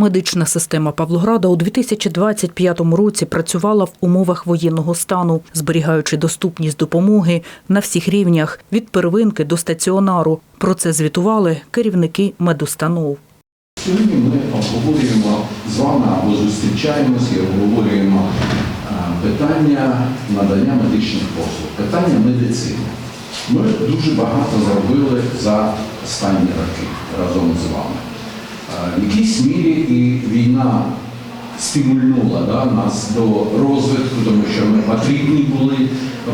Медична система Павлограда у 2025 році працювала в умовах воєнного стану, зберігаючи доступність допомоги на всіх рівнях від первинки до стаціонару. Про це звітували керівники медустанов. Сьогодні ми обговорюємо з вами або зустрічаємося і обговорюємо е, питання надання медичних послуг, питання медицини. Ми дуже багато зробили за останні роки разом з вами. В якійсь мірі і війна стимульнула да, нас до розвитку, тому що ми потрібні були,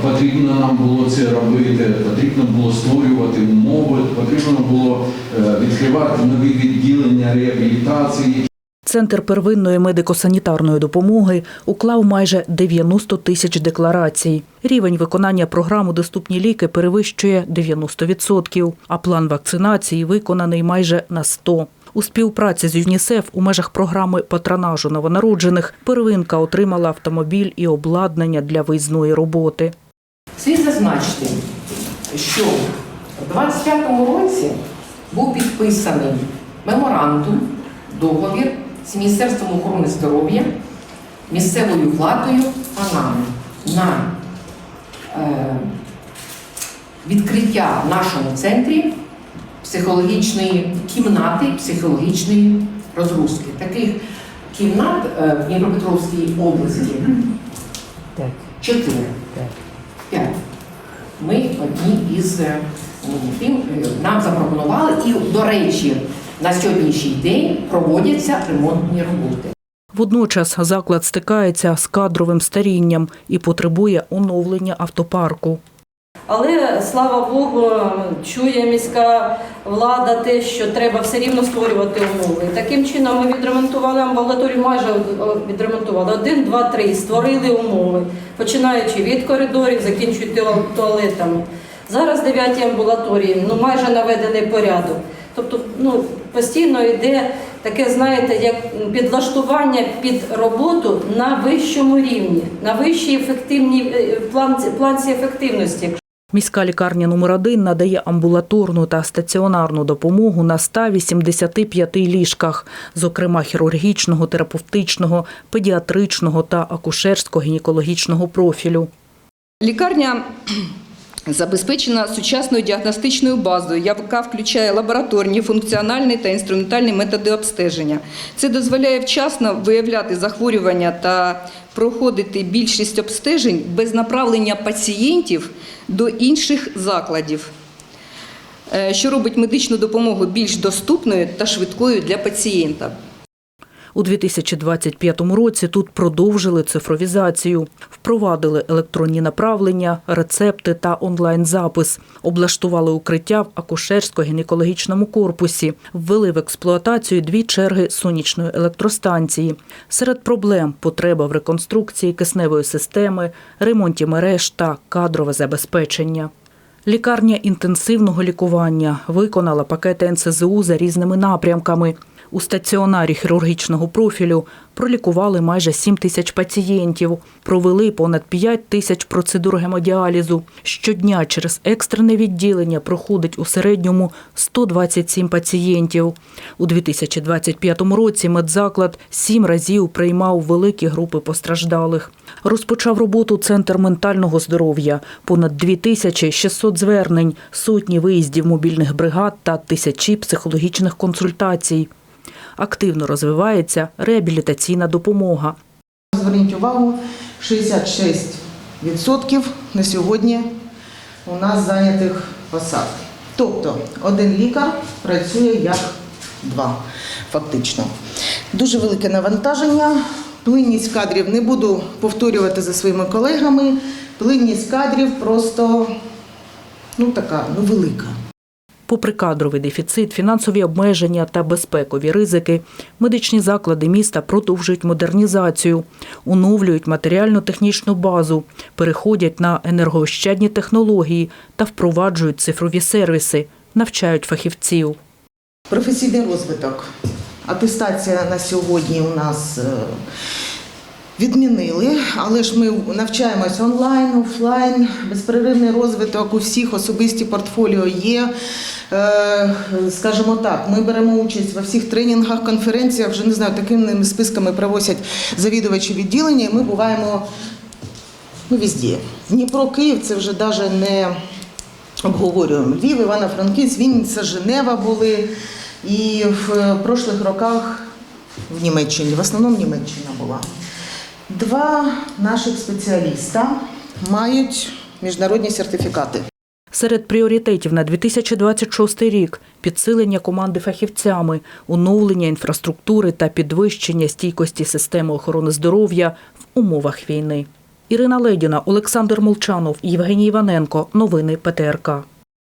потрібно нам було це робити, потрібно було створювати умови, потрібно було е, відкривати нові відділення реабілітації. Центр первинної медико-санітарної допомоги уклав майже 90 тисяч декларацій. Рівень виконання програми «Доступні ліки» перевищує 90%, а план вакцинації виконаний майже на 100%. У співпраці з ЮНІСЕФ у межах програми патронажу новонароджених первинка отримала автомобіль і обладнання для виїзної роботи. Слід зазначити, що в 25-му році був підписаний меморандум, договір з Міністерством охорони здоров'я, місцевою владою АНАМ на е, відкриття в нашому центрі психологічної кімнати, психологічної розгрузки. Таких кімнат е, в Дніпропетровській області чотири. П'ять. Ми одні із тим е, нам запропонували, і, до речі, на сьогоднішній день проводяться ремонтні роботи. Водночас заклад стикається з кадровим старінням і потребує оновлення автопарку. Але слава Богу, чує міська влада те, що треба все рівно створювати умови. Таким чином ми відремонтували амбулаторію, майже відремонтували один, два, три, створили умови, починаючи від коридорів, закінчуючи туалетами. Зараз дев'яті амбулаторії, ну майже наведений порядок. Тобто, ну постійно йде таке, знаєте, як підлаштування під роботу на вищому рівні, на вищій ефективній е, планці, планці ефективності. Міська лікарня номер 1 надає амбулаторну та стаціонарну допомогу на 185 ліжках, зокрема хірургічного, терапевтичного, педіатричного та акушерсько-гінекологічного профілю. Лікарня забезпечена сучасною діагностичною базою, яка включає лабораторні, функціональні та інструментальні методи обстеження. Це дозволяє вчасно виявляти захворювання та проходити більшість обстежень без направлення пацієнтів до інших закладів, е, що робить медичну допомогу більш доступною та швидкою для пацієнта. У 2025 році тут продовжили цифровізацію, впровадили електронні направлення, рецепти та онлайн-запис, облаштували укриття в акушерсько-гінекологічному корпусі, ввели в експлуатацію дві черги сонячної електростанції. Серед проблем потреба в реконструкції кисневої системи, ремонті мереж та кадрове забезпечення. Лікарня інтенсивного лікування виконала пакети НСЗУ за різними напрямками. У стаціонарі хірургічного профілю пролікували майже 7 тисяч пацієнтів, провели понад 5 тисяч процедур гемодіалізу. Щодня через екстрене відділення проходить у середньому 127 пацієнтів. У 2025 році медзаклад сім разів приймав великі групи постраждалих. Розпочав роботу Центр ментального здоров'я, понад 2600 звернень, сотні виїздів мобільних бригад та тисячі психологічних консультацій. Активно розвивається реабілітаційна допомога. Зверніть увагу, 66% на сьогодні у нас зайнятих посад. Тобто один лікар працює як два, фактично. Дуже велике навантаження. Плинність кадрів не буду повторювати за своїми колегами. Плинність кадрів просто ну така, ну велика. Попри кадровий дефіцит, фінансові обмеження та безпекові ризики, медичні заклади міста продовжують модернізацію, оновлюють матеріально-технічну базу, переходять на енергоощадні технології та впроваджують цифрові сервіси, навчають фахівців. Професійний розвиток. Атестація на сьогодні у нас е, відмінили, але ж ми навчаємось онлайн, офлайн, безперервний розвиток у всіх особисті портфоліо є. Е, Скажімо так, ми беремо участь во всіх тренінгах, конференціях, вже не знаю, такими списками провозять завідувачі відділення, і ми буваємо ну, везде. Дніпро, Київ це вже навіть не обговорюємо. Львів, Івано-Франківськ, Вінниця, Женева були. І в е, прошлих роках в Німеччині, в основному Німеччина була. Два наших спеціаліста мають міжнародні сертифікати. Серед пріоритетів на 2026 рік підсилення команди фахівцями, оновлення інфраструктури та підвищення стійкості системи охорони здоров'я в умовах війни. Ірина Ледіна, Олександр Молчанов, Євгеній Іваненко. Новини ПТРК.